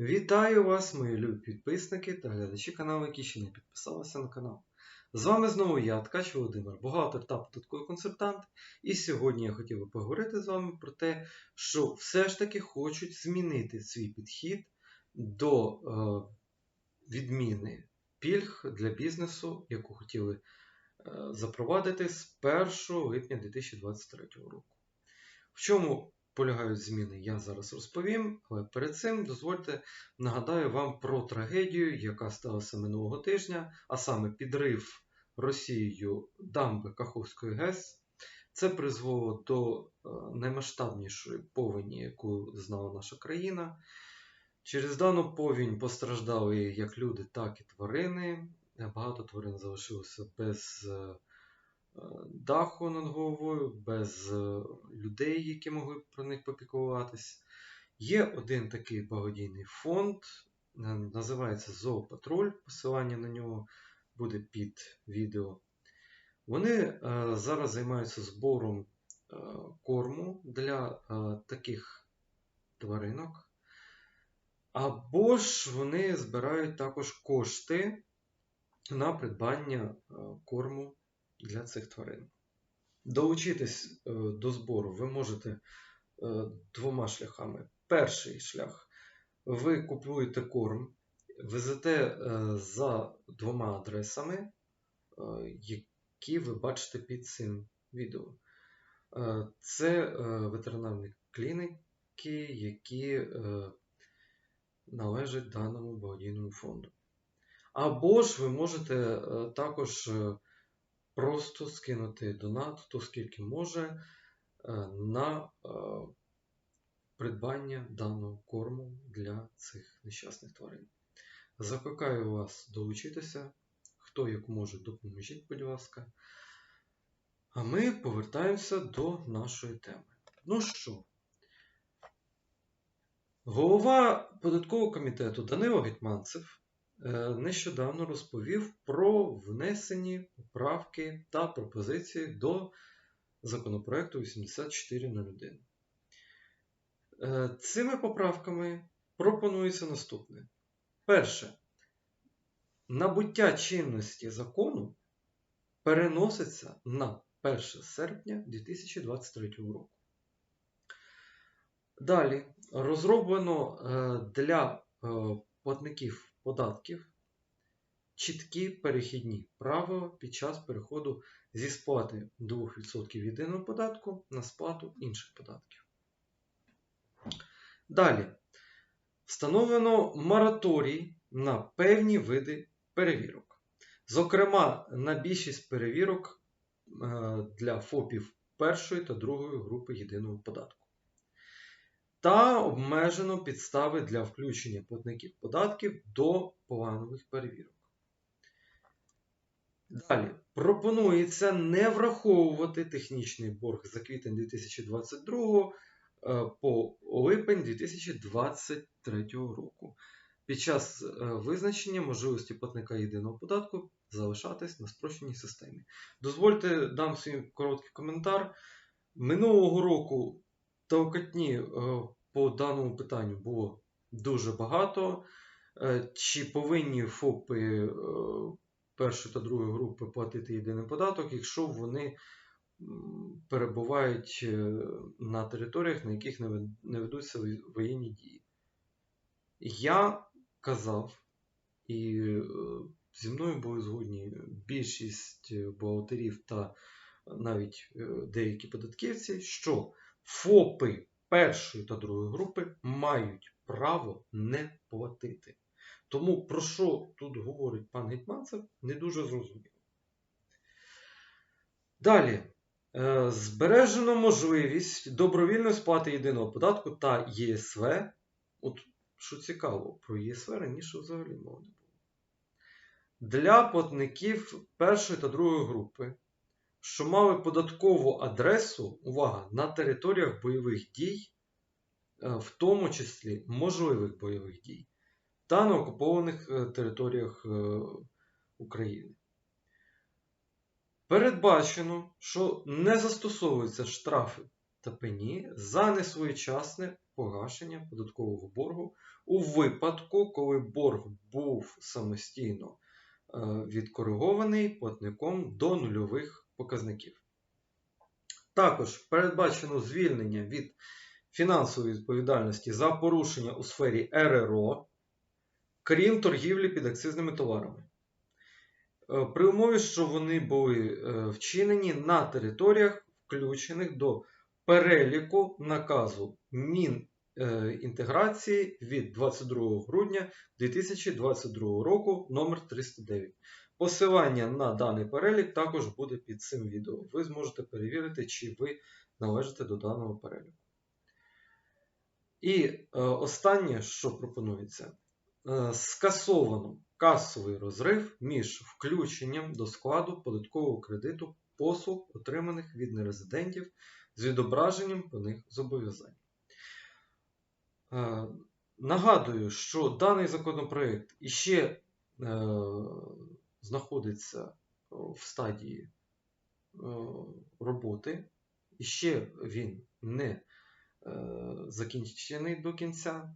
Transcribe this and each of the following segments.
Вітаю вас, мої любі підписники та глядачі каналу, які ще не підписалися на канал. З вами знову я, Ткач Володимир, бухгалтер та податковий консультант. І сьогодні я хотів би поговорити з вами про те, що все ж таки хочуть змінити свій підхід до е, відміни пільг для бізнесу, яку хотіли е, запровадити з 1 липня 2023 року. В чому полягають зміни, я зараз розповім, але перед цим дозвольте нагадаю вам про трагедію, яка сталася минулого тижня, а саме підрив Росією дамби Каховської ГЕС. Це призвело до е, наймасштабнішої повені, яку знала наша країна. Через дану повінь постраждали як люди, так і тварини. Багато тварин залишилося без е, даху над головою, без е, людей, які могли б про них попіклуватись. Є один такий благодійний фонд, е, називається Зоопатруль. Посилання на нього буде під відео. Вони е, зараз займаються збором е, корму для е, таких тваринок. Або ж вони збирають також кошти на придбання е, корму для цих тварин. Долучитись е, до збору ви можете е, двома шляхами. Перший шлях ви купуєте корм, везете е, за двома адресами, які ви бачите під цим відео. Це ветеринарні клініки, які належать даному благодійному фонду. Або ж ви можете також просто скинути донат, хто скільки може, е, на е, придбання даного корму для цих нещасних тварин. Закликаю вас долучитися. Хто як може, допоможіть, будь ласка. А ми повертаємося до нашої теми. Ну що, голова податкового комітету Данило Гетманцев е, нещодавно розповів про внесені поправки та пропозиції до законопроекту 8401. Е, Цими поправками пропонується наступне. Перше. Набуття чинності закону переноситься на 1 серпня 2023 року. Далі розроблено е, для е, платників податків чіткі перехідні правила під час переходу зі сплати 2% єдиного податку на сплату інших податків. Далі встановлено мораторій на певні види перевірок. Зокрема, на більшість перевірок е, для ФОПів першої та другої групи єдиного податку. Та обмежено підстави для включення платників податків до планових перевірок. Далі пропонується не враховувати технічний борг за квітень 2022 е, по липень 2023 року під час е, визначення можливості платника єдиного податку залишатись на спрощеній системі. Дозвольте дам свій короткий коментар. Минулого року толкотні е, по даному питанню було дуже багато. Е, Чи повинні ФОПи е, першої та другої групи платити єдиний податок, якщо вони перебувають на територіях, на яких не ведуться воєнні дії? Я казав, і зі мною були згодні більшість бухгалтерів та навіть деякі податківці, що ФОПи першої та другої групи мають право не платити. Тому про що тут говорить пан Гетманцев, не дуже зрозуміло. Далі. Е, Збережено можливість добровільної сплати єдиного податку та ЄСВ. От що цікаво, про ЄСВ раніше взагалі мови не було. Для платників першої та другої групи, що мали податкову адресу, увага, на територіях бойових дій, е, в тому числі можливих бойових дій, та на окупованих е, територіях е, України. Передбачено, що не застосовуються штрафи та пені за несвоєчасне погашення податкового боргу у випадку, коли борг був самостійно відкоригований платником до нульових показників. Також передбачено звільнення від фінансової відповідальності за порушення у сфері РРО, крім торгівлі під акцизними товарами. Е, При умові, що вони були е, вчинені на територіях, включених до переліку наказу Мінінтеграції від 22 грудня 2022 року номер 309. Посилання на даний перелік також буде під цим відео. Ви зможете перевірити, чи ви належите до даного переліку. І е, останнє, що пропонується, е, скасовано касовий розрив між включенням до складу податкового кредиту послуг, отриманих від нерезидентів з відображенням по них зобов'язань. Е, Нагадую, що даний законопроект іще е, знаходиться в стадії е, роботи, і ще він не е, закінчений до кінця.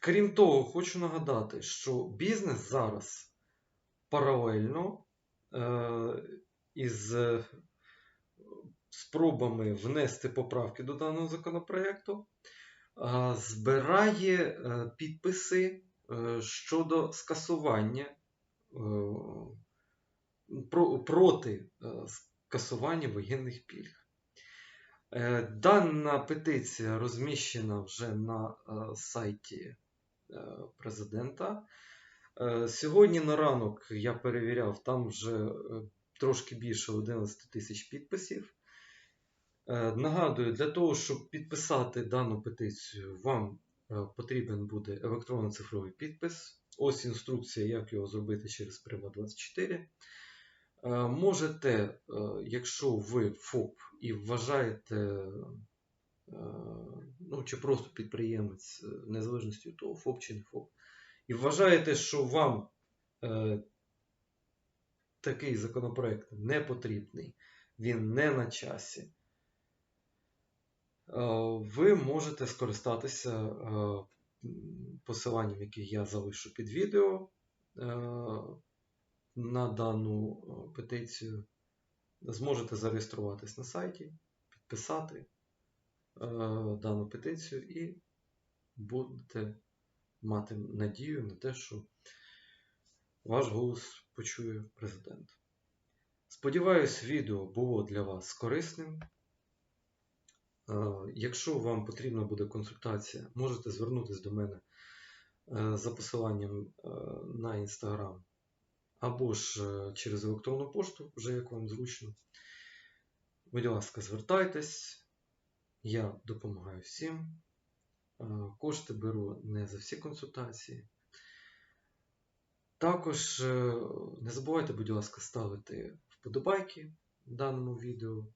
Крім того, хочу нагадати, що бізнес зараз паралельно е, із е, спробами внести поправки до даного законопроекту е, збирає е, підписи е, щодо скасування е, проти е, скасування воєнних пільг. Е, Дана петиція розміщена вже на е, сайті е, президента. Е, Сьогодні на ранок я перевіряв, там вже е, трошки більше 11 тисяч підписів. Е, Нагадую, для того, щоб підписати дану петицію, вам е, потрібен буде електронно-цифровий підпис. Ось інструкція, як його зробити через Priva24. Е, Можете, е, якщо ви ФОП і вважаєте, е, ну чи просто підприємець, е, незалежності від того, ФОП чи не ФОП, і вважаєте, що вам е, такий законопроект не потрібний, він не на часі, е, ви можете скористатися е, посиланням, яке я залишу під відео е, на дану е, петицію. Зможете зареєструватись на сайті, підписати е, дану петицію і будете мати надію на те, що ваш голос почує президент. Сподіваюсь, відео було для вас корисним. Е, Якщо вам потрібна буде консультація, можете звернутися до мене е, за посиланням е, на Instagram або ж через електронну пошту, вже як вам зручно. Будь ласка, звертайтесь, я допомагаю всім. Кошти беру не за всі консультації. Також не забувайте, будь ласка, ставити вподобайки даному відео,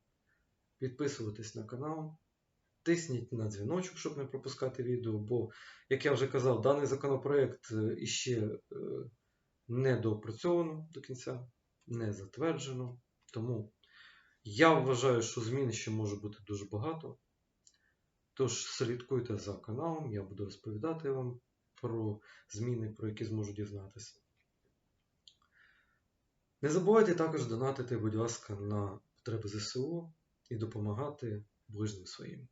підписуватись на канал, тисніть на дзвіночок, щоб не пропускати відео, бо, як я вже казав, даний законопроект е, іще е, не доопрацьовано до кінця, не затверджено. Тому я вважаю, що змін ще може бути дуже багато. Тож слідкуйте за каналом, я буду розповідати вам про зміни, про які зможу дізнатися. Не забувайте також донатити, будь ласка, на потреби ЗСУ і допомагати ближнім своїм.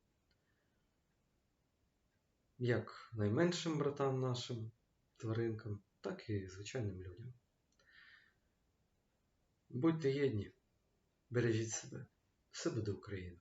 Як найменшим братам нашим тваринкам, так і звичайним людям. Будьте єдні, бережіть себе, все буде Україна!